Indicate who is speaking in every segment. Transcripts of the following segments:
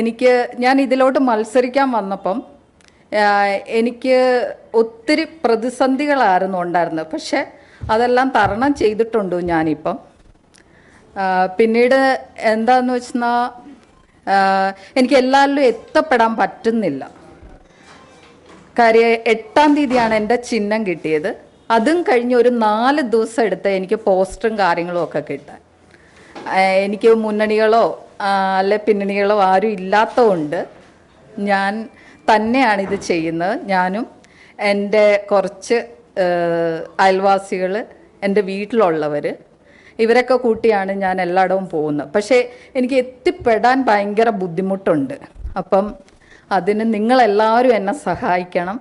Speaker 1: എനിക്ക് ഞാൻ ഇതിലോട്ട് മത്സരിക്കാൻ വന്നപ്പം എനിക്ക് ഒത്തിരി പ്രതിസന്ധികളായിരുന്നു ഉണ്ടായിരുന്നത്. പക്ഷെ അതെല്ലാം തരണം ചെയ്തിട്ടുണ്ട് ഞാനിപ്പം. പിന്നീട് എന്താന്ന് വെച്ചാൽ എനിക്ക് എല്ലാവരിലും എത്തപ്പെടാൻ പറ്റുന്നില്ല. കാര്യം എട്ടാം തീയതിയാണ് എന്റെ ചിഹ്നം കിട്ടിയത്. അതും കഴിഞ്ഞ് ഒരു നാല് ദിവസം എടുത്ത് എനിക്ക് പോസ്റ്ററും കാര്യങ്ങളും ഒക്കെ കിട്ടാൻ. എനിക്ക് മുന്നണികളോ അല്ലെ പിന്നണികളോ ആരും ഇല്ലാത്തതുകൊണ്ട് ഞാൻ തന്നെയാണ് ഇത് ചെയ്യുന്നത്. ഞാനും എന്റെ കുറച്ച് അയൽവാസികൾ എന്റെ വീട്ടിലുള്ളവർ ഇവരൊക്കെ കൂട്ടിയാണ് ഞാൻ എല്ലായിടവും പോകുന്നത്. പക്ഷേ എനിക്ക് എത്തിപ്പെടാൻ ഭയങ്കര ബുദ്ധിമുട്ടുണ്ട്. അപ്പം അതിന് നിങ്ങളെല്ലാവരും എന്നെ സഹായിക്കണം.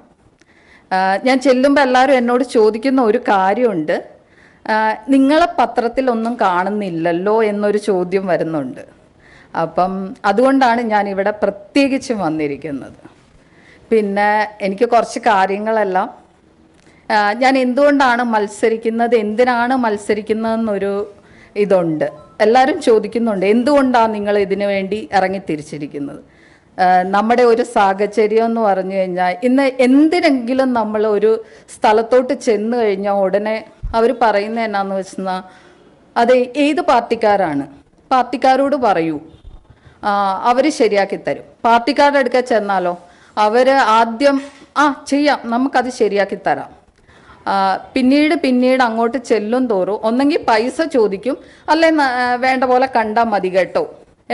Speaker 1: ഞാൻ ചെല്ലുമ്പോൾ എല്ലാവരും എന്നോട് ചോദിക്കുന്ന ഒരു കാര്യമുണ്ട്. നിങ്ങളെ പത്രത്തിലൊന്നും കാണുന്നില്ലല്ലോ എന്നൊരു ചോദ്യം വരുന്നുണ്ട്. അപ്പം അതുകൊണ്ടാണ് ഞാൻ ഇവിടെ പ്രത്യേകിച്ചും വന്നിരിക്കുന്നത്. പിന്നെ എനിക്ക് കുറച്ച് കാര്യങ്ങളെല്ലാം ഞാൻ എന്തുകൊണ്ടാണ് മത്സരിക്കുന്നത് എന്തിനാണ് മത്സരിക്കുന്നതെന്നൊരു ഇതുണ്ട്. എല്ലാവരും ചോദിക്കുന്നുണ്ട് എന്തുകൊണ്ടാണ് നിങ്ങൾ ഇതിനു വേണ്ടി ഇറങ്ങി തിരിച്ചിരിക്കുന്നത്? നമ്മുടെ ഒരു സാഹചര്യം എന്ന് പറഞ്ഞു കഴിഞ്ഞാൽ ഇന്ന് എന്തിനെങ്കിലും നമ്മൾ ഒരു സ്ഥലത്തോട്ട് ചെന്ന് കഴിഞ്ഞാൽ ഉടനെ അവർ പറയുന്നത് എന്നാന്ന് വെച്ചാൽ അത് ഏത് പാർട്ടിക്കാരാണ്? പാർട്ടിക്കാരോട് പറയൂ. അവർ ശരിയാക്കി തരും. പാർട്ടിക്കാരുടെ അടുക്ക ചെന്നാലോ അവർ ആദ്യം ആ ചെയ്യാം നമുക്കത് ശരിയാക്കി തരാം. പിന്നീട് പിന്നീട് അങ്ങോട്ട് ചെല്ലും തോറും ഒന്നെങ്കിൽ പൈസ ചോദിക്കും അല്ലെ വേണ്ട പോലെ കണ്ടാൽ മതി കേട്ടോ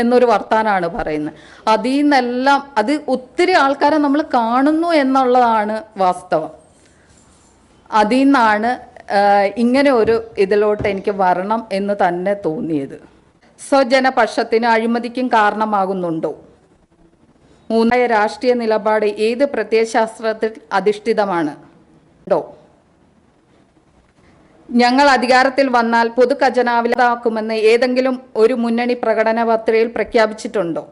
Speaker 1: എന്നൊരു വർത്താനാണ് പറയുന്നത്. അതിൽ നിന്നെല്ലാം അത് ഒത്തിരി ആൾക്കാരെ നമ്മൾ കാണുന്നു എന്നുള്ളതാണ് വാസ്തവം. അതിൽ നിന്നാണ് ഇങ്ങനെ ഒരു ഇതിലോട്ട് എനിക്ക് വരണം എന്ന് തന്നെ തോന്നിയത്. സ്വജനപക്ഷത്തിന് അഴിമതിക്കും കാരണമാകുന്നുണ്ടോ? മൂന്നായ രാഷ്ട്രീയ നിലപാട് ഏത് പ്രത്യയശാസ്ത്രത്തിൽ അധിഷ്ഠിതമാണ്? ഞങ്ങൾ അധികാരത്തിൽ വന്നാൽ പൊതു ഖജനാവിലാക്കുമെന്ന് ഏതെങ്കിലും ഒരു മുന്നണി പ്രകടന പത്രികയിൽ പ്രഖ്യാപിച്ചിട്ടുണ്ടോ?